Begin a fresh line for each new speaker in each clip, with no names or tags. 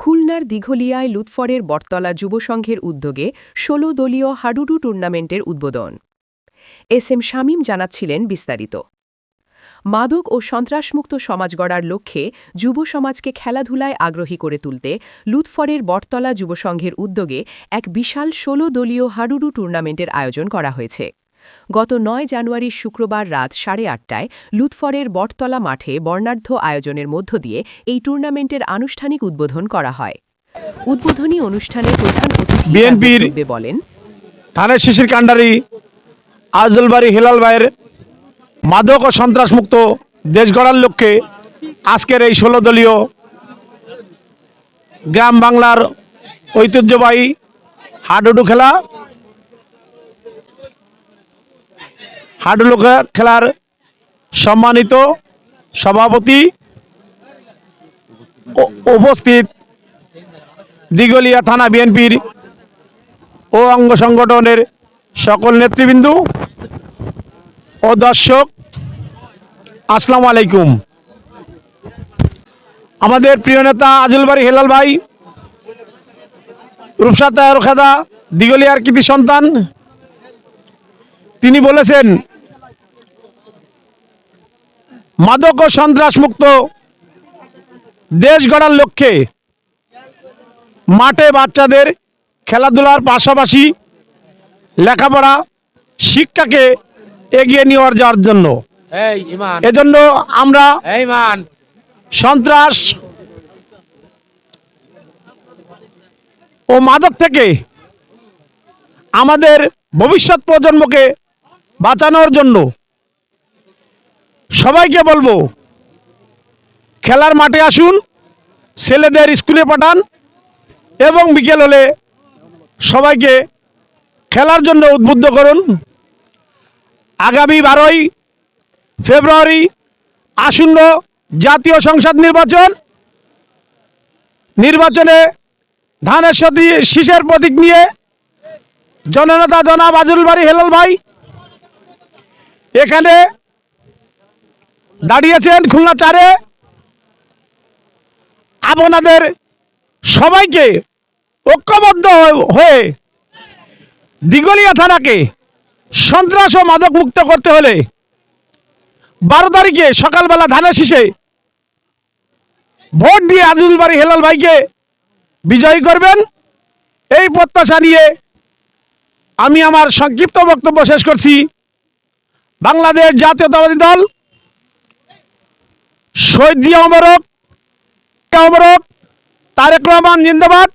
খুলনার দিঘলিয়ায় লুৎফরের বটতলা যুব সংঘের উদ্যোগে ষোলো দলীয় হাডুডু টুর্নামেন্টের উদ্বোধন। এস এম শামীম জানাচ্ছিলেন বিস্তারিত। মাদক ও সন্ত্রাসমুক্ত সমাজ গড়ার লক্ষ্যে যুব সমাজকে খেলাধুলায় আগ্রহী করে তুলতে লুৎফরের বটতলা যুব সংঘের উদ্যোগে এক বিশাল ষোলো দলীয় হাডুডু টুর্নামেন্টের আয়োজন করা হয়েছে। গত নয় জানুয়ারি শুক্রবার রাত সাড়ে আটটায় লুৎফরের বটতলা মাঠে বর্ণাঢ্য আয়োজনের মধ্য দিয়ে এই টুর্নামেন্টের আনুষ্ঠানিক উদ্বোধন করা হয়। উদ্বোধনী অনুষ্ঠানে প্রধান অতিথি বলেন
থানের শিশির কাণ্ডারি আজদুলবাড়ি হিলাল ভাইয়ের মাদক ও সন্ত্রাসমুক্ত দেশ গড়ার লক্ষ্যে আজকের এই ষোলো দলীয় গ্রাম বাংলার ঐতিহ্যবাহী হাডুডু খেলা হাডুডু খে- খেলার সম্মানিত সভাপতি উপস্থিত দিগলিয়া থানা বিএনপির ও অঙ্গ সংগঠনের সকল নেতৃবৃন্দ ও দর্শক, আসসালামু আলাইকুম। আমাদের প্রিয় নেতা আজুলবাড়ি হেলাল ভাই, রূপসা তায়ার দিগলিয়ার কৃতি সন্তান, তিনি বলেছেন মাদক ও সন্ত্রাস মুক্ত দেশ গড়ার লক্ষ্যে মাঠে বাচ্চাদের খেলাধুলার পাশাপাশি লেখাপড়া শিক্ষাকে এগিয়ে নিয়ে যাওয়ার জন্য। এজন্য আমরা সন্ত্রাস ও মাদক থেকে আমাদের ভবিষ্যৎ প্রজন্মকে বাঁচানোর জন্য সবাইকে বলব, খেলার মাঠে আসুন, ছেলেদের স্কুলে পাঠান এবং বিকেল হলে সবাইকে খেলার জন্য উদ্বুদ্ধ করুন। আগামী বারোই ফেব্রুয়ারি আসন্ন জাতীয় সংসদ নির্বাচন। নির্বাচনে ধানের সতী শীষের প্রতীক নিয়ে জননেতা জনাব আজুল বাড়ি হেলাল ভাই। এখানে দাঁড়িয়েছেন খুলনা চারে। আপনাদের সবাইকে ঐক্যবদ্ধ হয়ে- দিগলিয়া থানাকে সন্ত্রাস ও মাদক মুক্ত করতে হলে বারো তারিখে সকালবেলা ধানের শীষে ভোট দিয়ে আজুল বাড়ি হেলাল ভাইকে বিজয়ী করবেন। এই প্রত্যাশা নিয়ে আমি আমার সংক্ষিপ্ত বক্তব্য শেষ করছি। বাংলাদেশ জাতীয়তাবাদী দল শহীদ অমরক অমরক তারেক রহমান জিন্দাবাদ।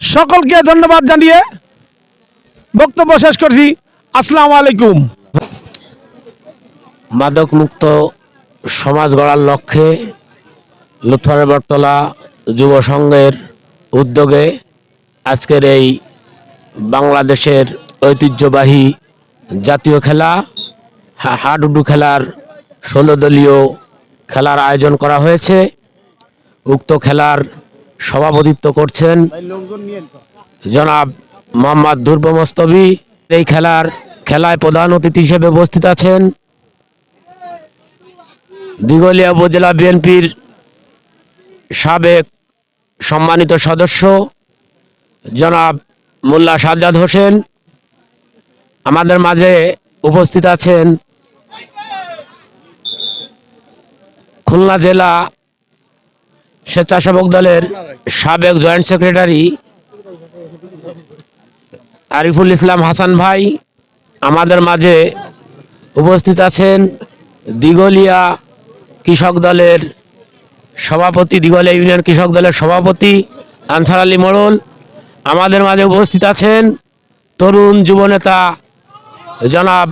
সকলকে ধন্যবাদ জানিয়ে বক্তব্য শেষ করছি। আসসালামু আলাইকুম।
মাদক মুক্ত সমাজ গড়ার লক্ষ্যে লুৎফরের বটতলা যুব সংঘের উদ্যোগে আজকের এই বাংলাদেশের ঐতিহ্যবাহী জাতীয় খেলা হাডুডু খেলার ষোলো দলীয় খেলার আয়োজন করা হয়েছে। উক্ত খেলার সভাপতিত্ব করছেন জনাব মোহাম্মদ ধ্রুব মস্তবি এই খেলার খেলায় প্রধান অতিথি হিসেবে উপস্থিত আছেন। দিগলিয়া উপজেলা বিএনপির সাবেক সম্মানিত সদস্য জনাব মোল্লা সাজ্জাদ হোসেন। আমাদের মাঝে উপস্থিত আছেন খুলনা জেলা স্বেচ্ছাসেবক দলের সাবেক জয়েন্ট সেক্রেটারি আরিফুল ইসলাম হাসান ভাই আমাদের মাঝে উপস্থিত আছেন দিগলিয়া কৃষক দলের সভাপতি দিগলিয়া ইউনিয়ন কৃষক দলের সভাপতি আনসার আলী মোড়ল আমাদের মাঝে উপস্থিত আছেন তরুণ যুবনেতা জনাব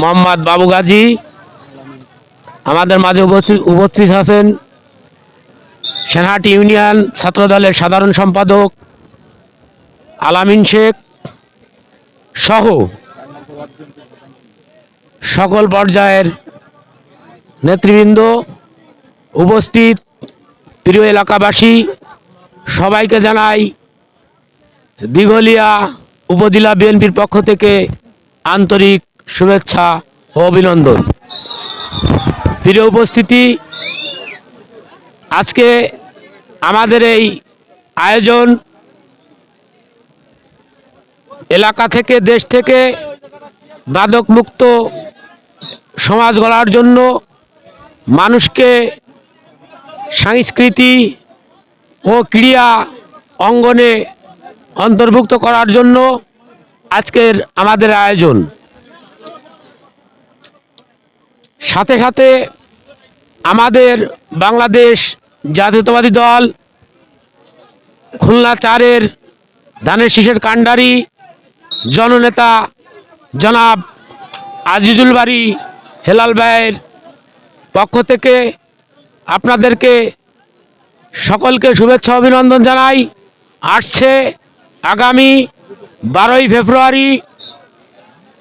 মোহাম্মদ বাবু গাজী। আমাদের মাঝে উপস্থিত আছেন সেনহাটি ইউনিয়ন ছাত্রদলের সাধারণ সম্পাদক আলামিন শেখ সহ সকল পর্যায়ের নেতৃবৃন্দ উপস্থিত, প্রিয় এলাকাবাসী, সবাইকে জানাই দিঘলিয়া উপজেলা বিএনপির পক্ষ থেকে আন্তরিক শুভেচ্ছা ও অভিনন্দন। প্রিয় উপস্থিতি, আজকে আমাদের এই আয়োজন এলাকা থেকে দেশ থেকে মাদক মুক্ত সমাজ গড়ার জন্য মানুষকে সংস্কৃতি ও ক্রীড়া অঙ্গনে অন্তর্ভুক্ত করার জন্য আজকের আমাদের আয়োজন। সাথে সাথে আমাদের বাংলাদেশ জাতীয়তাবাদী দল, খুলনা চারের ধানের শীষের কাণ্ডারি, জননেতা জনাব আজিজুল বাড়ি হেলাল ভাইয়ের পক্ষ থেকে আপনাদেরকে সকলকে শুভেচ্ছা অভিনন্দন জানাই। আসছে আগামী বারোই ফেব্রুয়ারি।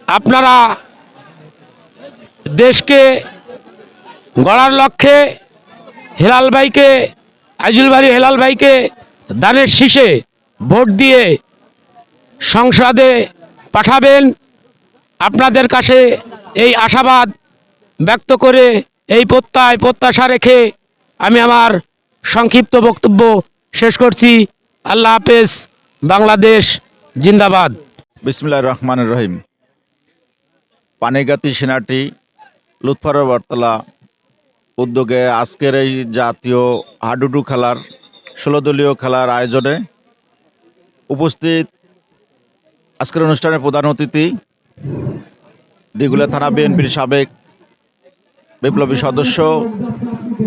আপনারা দেশকে গড়ার লক্ষ্যে হেলাল ভাইকে, আইজুল হেলাল ভাইকে দানের শীষে ভোট দিয়ে সংসদে পাঠাবেন। আপনাদের কাছে এই আশাবাদ ব্যক্ত করে এই প্রত্যয় প্রত্যাশা রেখে আমি আমার সংক্ষিপ্ত বক্তব্য শেষ করছি। আল্লাহ হাফেজ, বাংলাদেশ জিন্দাবাদ।
বিসমুল্লাহ রহমানুর রহিম। পানিগাতি সেনাটি লুৎফারের বরতলা উদ্যোগে আজকের এই জাতীয় হাডুডু খেলার, ষোলো দলীয় খেলার আয়োজনে উপস্থিত আজকের অনুষ্ঠানের প্রধান অতিথি দিগুলা থানা বিএনপির সাবেক বিপ্লবী সদস্য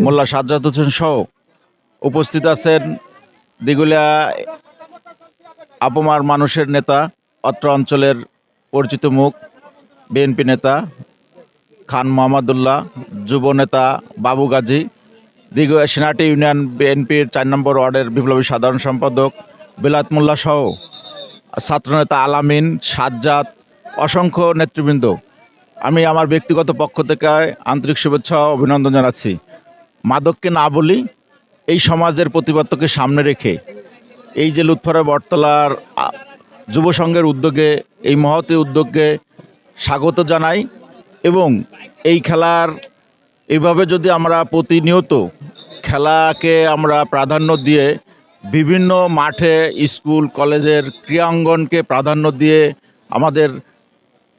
মোল্লা সাজ্জাদ হোসেন সহ উপস্থিত আছেন দিগুলা আপমার মানুষের নেতা, অত্র অঞ্চলের পরিচিত মুখ, বিএনপি নেতা খান মোহাম্মদুল্লাহ, যুব নেতা বাবু গাজী, দীর্ঘ সেনাটি ইউনিয়ন বিএনপির চার নম্বর ওয়ার্ডের বিপ্লবী সাধারণ সম্পাদক বিলাত মোল্লা সহ ছাত্রনেতা আলামিন, সাজ্জাদ, অসংখ্য নেতৃবৃন্দ। আমি আমার ব্যক্তিগত পক্ষ থেকে আন্তরিক শুভেচ্ছা ও অভিনন্দন জানাচ্ছি। মাদককে না বলি, এই সমাজের প্রতিপাদ্যকে সামনে রেখে এই যে লুৎফরা বটতলার যুব সংঘের উদ্যোগে, এই মহতি উদ্যোগকে স্বাগত জানাই। এবং এই খেলার এইভাবে যদি আমরা প্রতিনিয়ত খেলাকে আমরা প্রাধান্য দিয়ে বিভিন্ন মাঠে, স্কুল, কলেজের ক্রীড়াঙ্গনকে প্রাধান্য দিয়ে আমাদের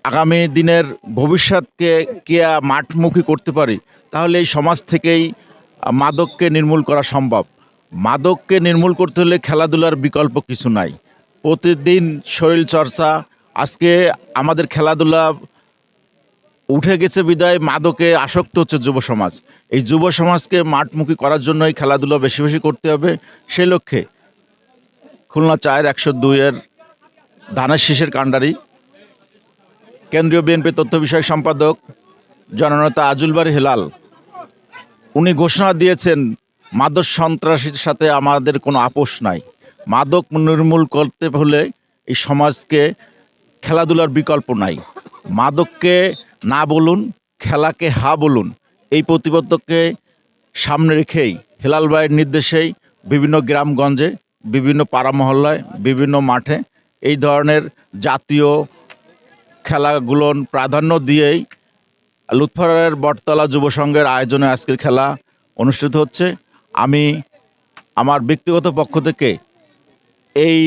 আগামী দিনের ভবিষ্যৎকে কে মাঠমুখী করতে পারি, তাহলে এই সমাজ থেকেই মাদককে নির্মূল করা সম্ভব। মাদককে নির্মূল করতে হলে খেলাধুলার বিকল্প কিছু নাই। প্রতিদিন শরীর চর্চা আজকে আমাদের খেলাধুলা উঠে গেছে বিদায়, মাদকে আসক্ত হচ্ছে যুব সমাজ। এই যুব সমাজকে মাঠমুখী করার জন্য এই খেলাধুলা বেশি বেশি করতে হবে। সেই লক্ষ্যে খুলনা চায়ের একশো দুইয়ের ধানের শীষের কাণ্ডারি। কেন্দ্রীয় বিএনপি তথ্য বিষয়ক সম্পাদক জননেতা আজুলবাড়ি হেলাল, উনি ঘোষণা দিয়েছেন, মাদক সন্ত্রাসীর সাথে আমাদের কোনো আপোষ নাই। মাদক নির্মূল করতে হলে এই সমাজকে খেলাধুলার বিকল্প নাই। মাদককে না বলুন, খেলাকে হা বলুন, এই প্রতিবদ্ধকে সামনে রেখেই, হেলাল ভাইয়ের নির্দেশেই বিভিন্ন গ্রামগঞ্জে, বিভিন্ন পাড়া মহল্লায়, বিভিন্ন মাঠে এই ধরনের জাতীয় খেলাগুলো প্রাধান্য দিয়েই লুৎফারের বটতলা যুব সংঘের আয়োজনে আজকের খেলা অনুষ্ঠিত হচ্ছে। আমি আমার ব্যক্তিগত পক্ষ থেকে এই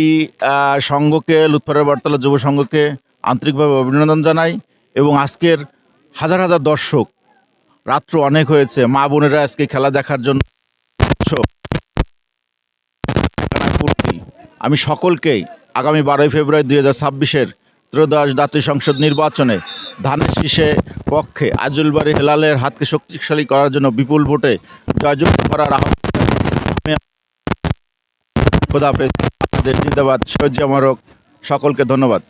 সংঘকে লুৎফারের বটতলা যুব সংঘকে আন্তরিকভাবে অভিনন্দন জানাই। এবং আজকের হাজার হাজার দর্শক, রাত্র অনেক হয়েছে, মা বোনেরা আজকে খেলা দেখার জন্য আমি সকলকেই আগামী বারোই ফেব্রুয়ারি দুই হাজার ছাব্বিশের ত্রয়োদশ জাতীয় সংসদ নির্বাচনে ধানের শীষে পক্ষে আজুলবাড়ি হেলালের হাতকে শক্তিশালী করার জন্য বিপুল ভোটে জয়যুক্ত করার আহ্বান জিন্দাবাদ সকলকে ধন্যবাদ।